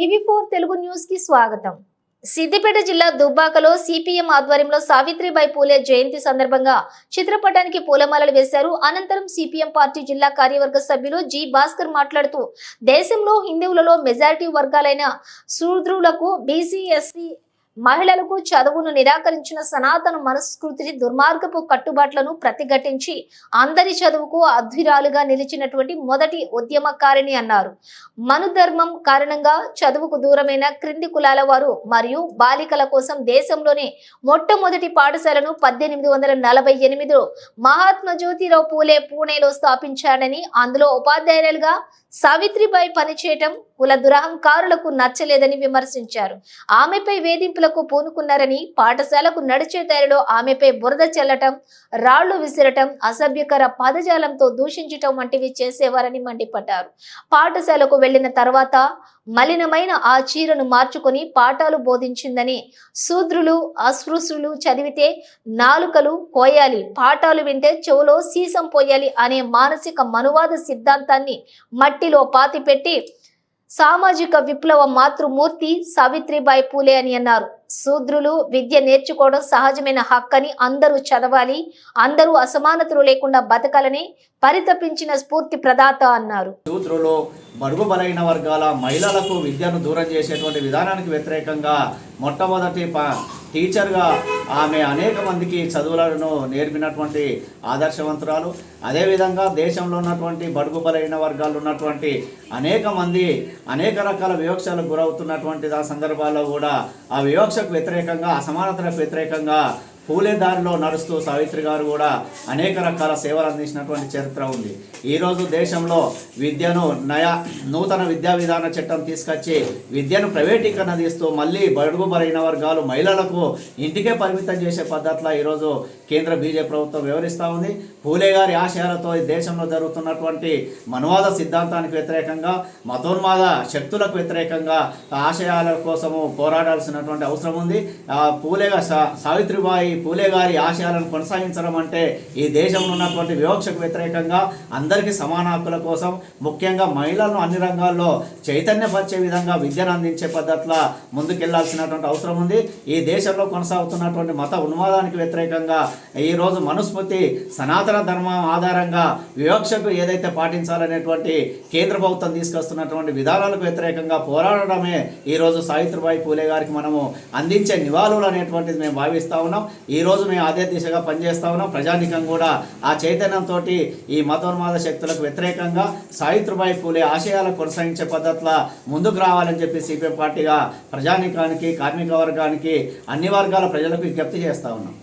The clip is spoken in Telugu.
టీవీ ఫోర్ తెలుగు న్యూస్కి స్వాగతం. సిద్దిపేట జిల్లా దుబ్బాకలో సిపిఎం ఆధ్వర్యంలో సావిత్రిబాయి పూలే జయంతి సందర్భంగా చిత్రపటానికి పూలమాలలు వేశారు. అనంతరం సిపిఎం పార్టీ జిల్లా కార్యవర్గ సభ్యులు జి భాస్కర్ మాట్లాడుతూ దేశంలో హిందువులలో మెజారిటీ వర్గాలైన శూద్రులకు బీసీ ఎస్సీ మహిళలకు చదువును నిరాకరించిన సనాతన మనస్కృతిని దుర్మార్గపు కట్టుబాట్లను ప్రతిఘటించి అందరి చదువుకు అధ్విరాలుగా నిలిచినటువంటి మొదటి ఉద్యమకారిణి అన్నారు. మనుధర్మం కారణంగా చదువుకు దూరమైన క్రింది కులాల వారు మరియు బాలికల కోసం దేశంలోనే మొట్టమొదటి పాఠశాలను పద్దెనిమిది వందల నలభై ఎనిమిదిలో మహాత్మా జ్యోతిరావు పూలే పూణేలో స్థాపించాడని అందులో ఉపాధ్యాయులుగా సావిత్రిబాయి పనిచేయటం కుల దురహంకారులకు నచ్చలేదని విమర్శించారు. ఆమెపై వేధింపులకు పూనుకున్నారని పాఠశాలకు నడిచే దారిలో ఆమెపై బురద చల్లటం రాళ్ళు విసిరటం అసభ్యకర పదజాలంతో దూషించటం వంటివి చేసేవారని మండిపడ్డారు. పాఠశాలకు వెళ్ళిన తర్వాత మలినమైన ఆ చీరను మార్చుకొని పాఠాలు బోధించిందని శూద్రులు అస్పృశ్యులు చదివితే నాలుకలు కోయాలి పాఠాలు వింటే చెవులో సీసం పోయాలి అనే మానసిక మనువాద సిద్ధాంతాన్ని మట్టి మట్టిలో పాతిపెట్టి సామాజిక విప్లవ మాతృమూర్తి సావిత్రిబాయి పూలే అని అన్నారు. శూద్రులు విద్య నేర్చుకోవడం సహజమైన హక్కని అందరూ చదవాలి అందరూ అసమానతలు లేకుండా బతకాలని పరితపించిన స్ఫూర్తి ప్రదాత అన్నారు. శూద్రులు బడుగు బలైన వర్గాల మహిళలకు విద్యను దూరం చేసేటువంటి విధానానికి వ్యతిరేకంగా మొట్టమొదటి ప టీచర్గా ఆమె అనేక మందికి చదువులను నేర్పినటువంటి ఆదర్శవంతురాలు. అదేవిధంగా దేశంలో ఉన్నటువంటి బడుగు బలైన వర్గాలు ఉన్నటువంటి అనేక మంది అనేక రకాల వివక్షలకు గురవుతున్నటువంటి ఆ సందర్భాల్లో కూడా ఆ వివక్షకు వ్యతిరేకంగా అసమానతలకు వ్యతిరేకంగా పూలే దారిలో నడుస్తూ సావిత్రి గారు కూడా అనేక రకాల సేవలు అందించినటువంటి చరిత్ర ఉంది. ఈరోజు దేశంలో విద్యను నయా నూతన విద్యా విధాన చట్టం తీసుకొచ్చి విద్యను ప్రైవేటీకరణ తీస్తూ మళ్ళీ బడుగు బలైన వర్గాలు మహిళలకు ఇంటికే పరిమితం చేసే పద్ధతిలో ఈరోజు కేంద్ర బీజేపీ ప్రభుత్వం వివరిస్తూ ఉంది. పూలే గారి ఆశయాలతో ఈ దేశంలో జరుగుతున్నటువంటి మనువాద సిద్ధాంతానికి వ్యతిరేకంగా మతోన్మాద శక్తులకు వ్యతిరేకంగా ఆశయాల కోసము పోరాడాల్సినటువంటి అవసరం ఉంది. ఆ పూలేగా సా సావిత్రిబాయి పూలే గారి ఆశయాలను కొనసాగించడం అంటే ఈ దేశంలో ఉన్నటువంటి వివక్షకు వ్యతిరేకంగా అందరికీ సమాన హక్కుల కోసం ముఖ్యంగా మహిళలను అన్ని రంగాల్లో చైతన్యపరిచే విధంగా విద్యను అందించే పద్ధతిలో ముందుకెళ్ళాల్సినటువంటి అవసరం ఉంది. ఈ దేశంలో కొనసాగుతున్నటువంటి మత ఉన్మాదానికి వ్యతిరేకంగా ఈరోజు మనుస్మృతి సనాతన ధర్మం ఆధారంగా వివక్షకు ఏదైతే పాటించాలనేటువంటి కేంద్ర ప్రభుత్వం తీసుకొస్తున్నటువంటి విధానాలకు వ్యతిరేకంగా పోరాడడమే ఈరోజు సావిత్రిబాయి పూలే గారికి మనము అందించే నివాళులు అనేటువంటిది మేము భావిస్తూ ఉన్నాం. ఈ రోజు మేము అదే దిశగా పనిచేస్తా ఉన్నాం. ప్రజానికం కూడా ఆ చైతన్యంతో ఈ మతోన్మాద శక్తులకు వ్యతిరేకంగా సావిత్రిబాయి పూలే ఆశయాలను కొనసాగించే పద్ధతిలో ముందుకు రావాలని చెప్పి సిపిఎం పార్టీగా ప్రజానికానికి కార్మిక వర్గానికి అన్ని వర్గాల ప్రజలకు విజ్ఞప్తి చేస్తా ఉన్నాం.